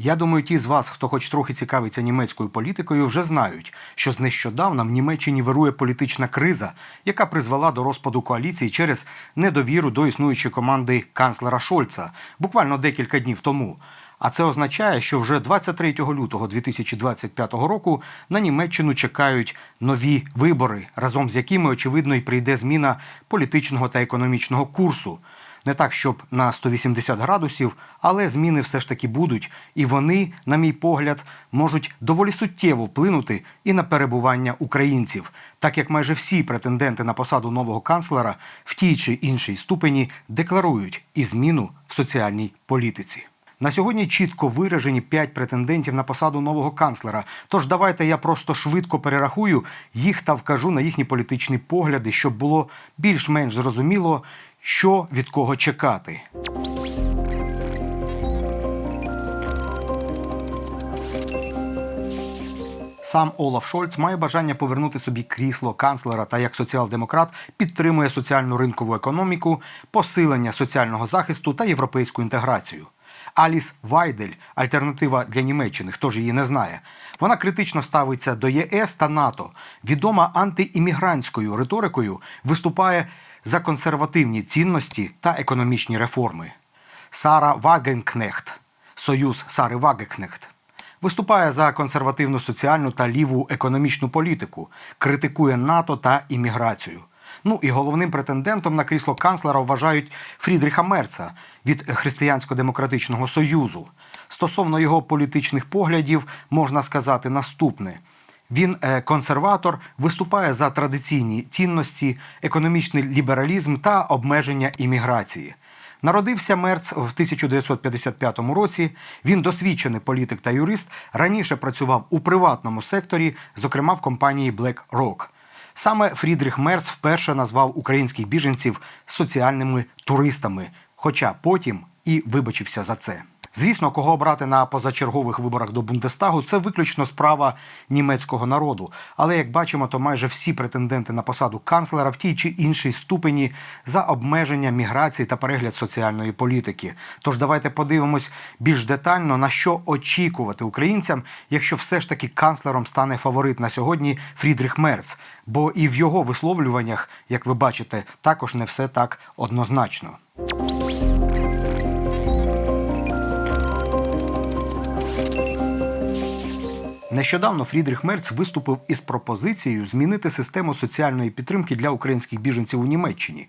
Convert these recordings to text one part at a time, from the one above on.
Я думаю, ті з вас, хто хоч трохи цікавиться німецькою політикою, вже знають, що з нещодавна в Німеччині вирує політична криза, яка призвела до розпаду коаліції через недовіру до існуючої команди канцлера Шольца буквально декілька днів тому. А це означає, що вже 23 лютого 2025 року на Німеччину чекають нові вибори, разом з якими очевидно і прийде зміна політичного та економічного курсу. Не так, щоб на 180 градусів, але зміни все ж таки будуть, і вони, на мій погляд, можуть доволі суттєво вплинути і на перебування українців, так як майже всі претенденти на посаду нового канцлера в тій чи іншій ступені декларують і зміну в соціальній політиці. На сьогодні чітко виражені п'ять претендентів на посаду нового канцлера. Тож давайте я просто швидко перерахую їх та вкажу на їхні політичні погляди, щоб було більш-менш зрозуміло, що від кого чекати. Сам Олаф Шольц має бажання повернути собі крісло канцлера та як соціал-демократ підтримує соціальну ринкову економіку, посилення соціального захисту та європейську інтеграцію. Аліс Вайдель альтернатива для Німеччини, хто ж її не знає. Вона критично ставиться до ЄС та НАТО. Відома антиіммігрантською риторикою виступає за консервативні цінності та економічні реформи. Сара Вагенкнехт, Союз Сари Вагенкнехт, виступає за консервативну соціальну та ліву економічну політику, критикує НАТО та імміграцію. Ну і головним претендентом на крісло канцлера вважають Фрідріха Мерца від Християнсько-демократичного союзу. Стосовно його політичних поглядів можна сказати наступне. Він е, консерватор, виступає за традиційні цінності, економічний лібералізм та обмеження імміграції. Народився Мерц в 1955 році. Він досвідчений політик та юрист. Раніше працював у приватному секторі, зокрема в компанії BlackRock. Саме Фрідріх Мерц вперше назвав українських біженців соціальними туристами, хоча потім і вибачився за це. Звісно, кого обрати на позачергових виборах до Бундестагу це виключно справа німецького народу. Але як бачимо, то майже всі претенденти на посаду канцлера в тій чи іншій ступені за обмеження міграції та перегляд соціальної політики. Тож давайте подивимось більш детально на що очікувати українцям, якщо все ж таки канцлером стане фаворит на сьогодні Фрідріх Мерц. Бо і в його висловлюваннях, як ви бачите, також не все так однозначно. Нещодавно Фрідріх Мерц виступив із пропозицією змінити систему соціальної підтримки для українських біженців у Німеччині.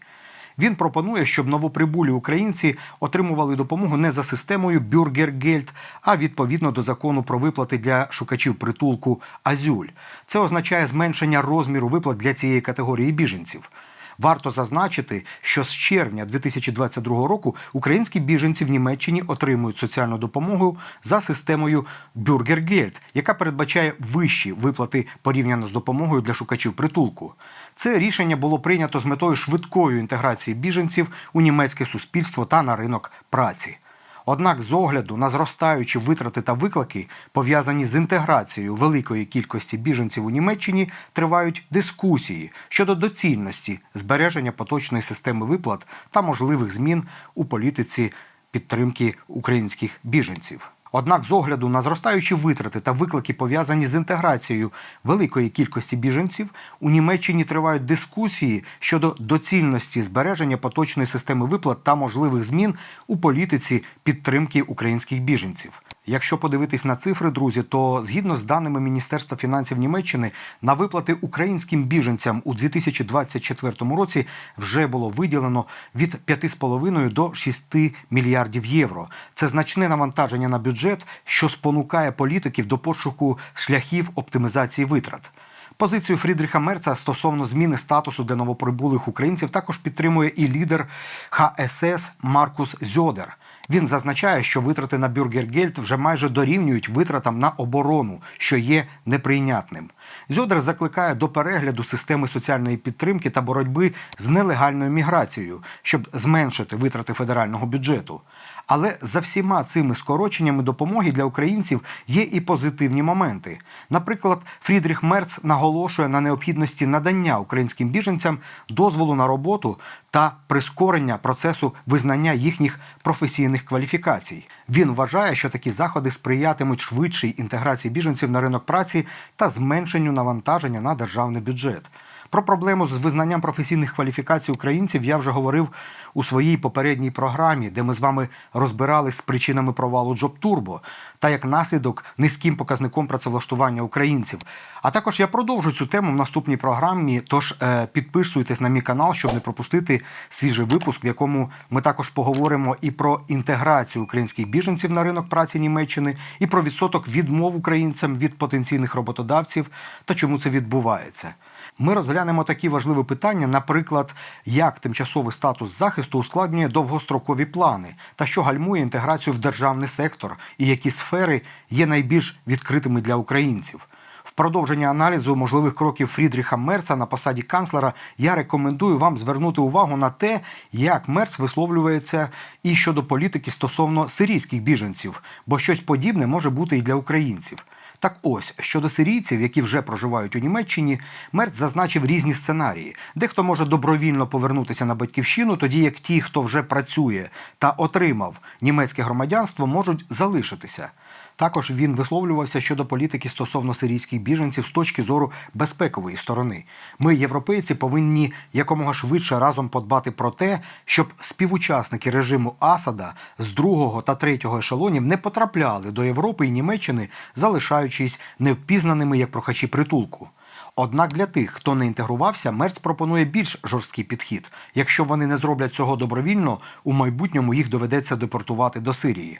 Він пропонує, щоб новоприбулі українці отримували допомогу не за системою Бюргергельд, а відповідно до закону про виплати для шукачів притулку Азюль. Це означає зменшення розміру виплат для цієї категорії біженців. Варто зазначити, що з червня 2022 року українські біженці в Німеччині отримують соціальну допомогу за системою Бюргергельд, яка передбачає вищі виплати порівняно з допомогою для шукачів притулку. Це рішення було прийнято з метою швидкої інтеграції біженців у німецьке суспільство та на ринок праці. Однак, з огляду на зростаючі витрати та виклики, пов'язані з інтеграцією великої кількості біженців у Німеччині, тривають дискусії щодо доцільності збереження поточної системи виплат та можливих змін у політиці підтримки українських біженців. Однак, з огляду на зростаючі витрати та виклики, пов'язані з інтеграцією великої кількості біженців, у Німеччині тривають дискусії щодо доцільності збереження поточної системи виплат та можливих змін у політиці підтримки українських біженців. Якщо подивитись на цифри, друзі, то згідно з даними Міністерства фінансів Німеччини, на виплати українським біженцям у 2024 році вже було виділено від 5,5 до 6 мільярдів євро. Це значне навантаження на бюджет, що спонукає політиків до пошуку шляхів оптимізації витрат. Позицію Фрідріха Мерца стосовно зміни статусу для новоприбулих українців також підтримує і лідер ХСС Маркус Зьодер. Він зазначає, що витрати на Бюргергельд вже майже дорівнюють витратам на оборону, що є неприйнятним. Зьодер закликає до перегляду системи соціальної підтримки та боротьби з нелегальною міграцією, щоб зменшити витрати федерального бюджету. Але за всіма цими скороченнями допомоги для українців є і позитивні моменти. Наприклад, Фрідріх Мерц наголошує на необхідності надання українським біженцям дозволу на роботу та прискорення процесу визнання їхніх професійних кваліфікацій. Він вважає, що такі заходи сприятимуть швидшій інтеграції біженців на ринок праці та зменшенню навантаження на державний бюджет. Про проблему з визнанням професійних кваліфікацій українців я вже говорив у своїй попередній програмі, де ми з вами розбирались з причинами провалу Джоб-Турбо та як наслідок низьким показником працевлаштування українців. А також я продовжу цю тему в наступній програмі. Тож е, підписуйтесь на мій канал, щоб не пропустити свіжий випуск, в якому ми також поговоримо і про інтеграцію українських біженців на ринок праці Німеччини, і про відсоток відмов українцям від потенційних роботодавців та чому це відбувається. Ми розглянемо такі важливі питання, наприклад, як тимчасовий статус захисту ускладнює довгострокові плани та що гальмує інтеграцію в державний сектор, і які сфери є найбільш відкритими для українців. В продовження аналізу можливих кроків Фрідріха Мерца на посаді канцлера я рекомендую вам звернути увагу на те, як Мерц висловлюється і щодо політики стосовно сирійських біженців, бо щось подібне може бути і для українців. Так ось щодо сирійців, які вже проживають у Німеччині, мерць зазначив різні сценарії. Дехто може добровільно повернутися на батьківщину, тоді як ті, хто вже працює та отримав німецьке громадянство, можуть залишитися. Також він висловлювався щодо політики стосовно сирійських біженців з точки зору безпекової сторони. Ми, європейці, повинні якомога швидше разом подбати про те, щоб співучасники режиму Асада з другого та третього ешелонів не потрапляли до Європи і Німеччини, залишаючись невпізнаними як прохачі притулку. Однак для тих, хто не інтегрувався, Мерц пропонує більш жорсткий підхід. Якщо вони не зроблять цього добровільно, у майбутньому їх доведеться депортувати до Сирії.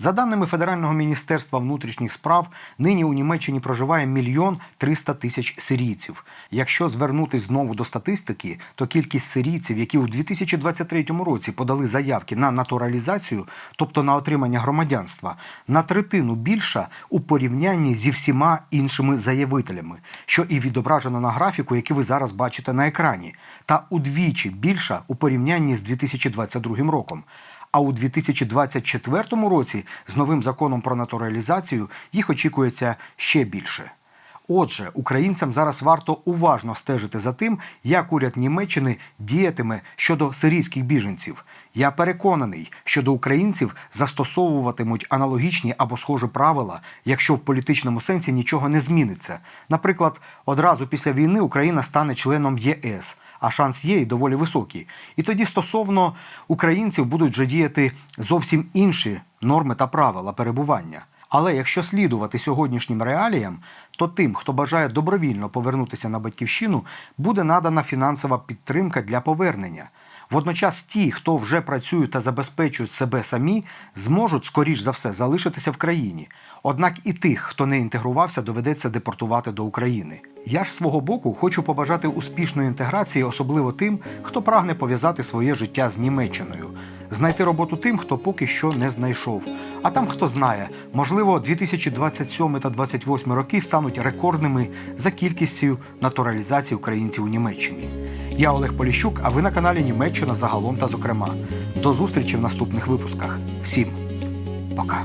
За даними Федерального міністерства внутрішніх справ, нині у Німеччині проживає мільйон 300 тисяч сирійців. Якщо звернутись знову до статистики, то кількість сирійців, які у 2023 році подали заявки на натуралізацію, тобто на отримання громадянства, на третину більша у порівнянні зі всіма іншими заявителями, що і відображено на графіку, який ви зараз бачите на екрані, та удвічі більша у порівнянні з 2022 роком. А у 2024 році з новим законом про натуралізацію їх очікується ще більше. Отже, українцям зараз варто уважно стежити за тим, як уряд Німеччини діятиме щодо сирійських біженців. Я переконаний, що до українців застосовуватимуть аналогічні або схожі правила, якщо в політичному сенсі нічого не зміниться. Наприклад, одразу після війни Україна стане членом ЄС а шанс є і доволі високий. І тоді стосовно українців будуть вже діяти зовсім інші норми та правила перебування. Але якщо слідувати сьогоднішнім реаліям, то тим, хто бажає добровільно повернутися на батьківщину, буде надана фінансова підтримка для повернення. Водночас ті, хто вже працюють та забезпечують себе самі, зможуть, скоріш за все, залишитися в країні. Однак і тих, хто не інтегрувався, доведеться депортувати до України. Я ж свого боку хочу побажати успішної інтеграції, особливо тим, хто прагне пов'язати своє життя з Німеччиною, знайти роботу тим, хто поки що не знайшов. А там хто знає, можливо, 2027 та 2028 роки стануть рекордними за кількістю натуралізації українців у Німеччині. Я Олег Поліщук, а ви на каналі Німеччина загалом та зокрема. До зустрічі в наступних випусках. Всім пока!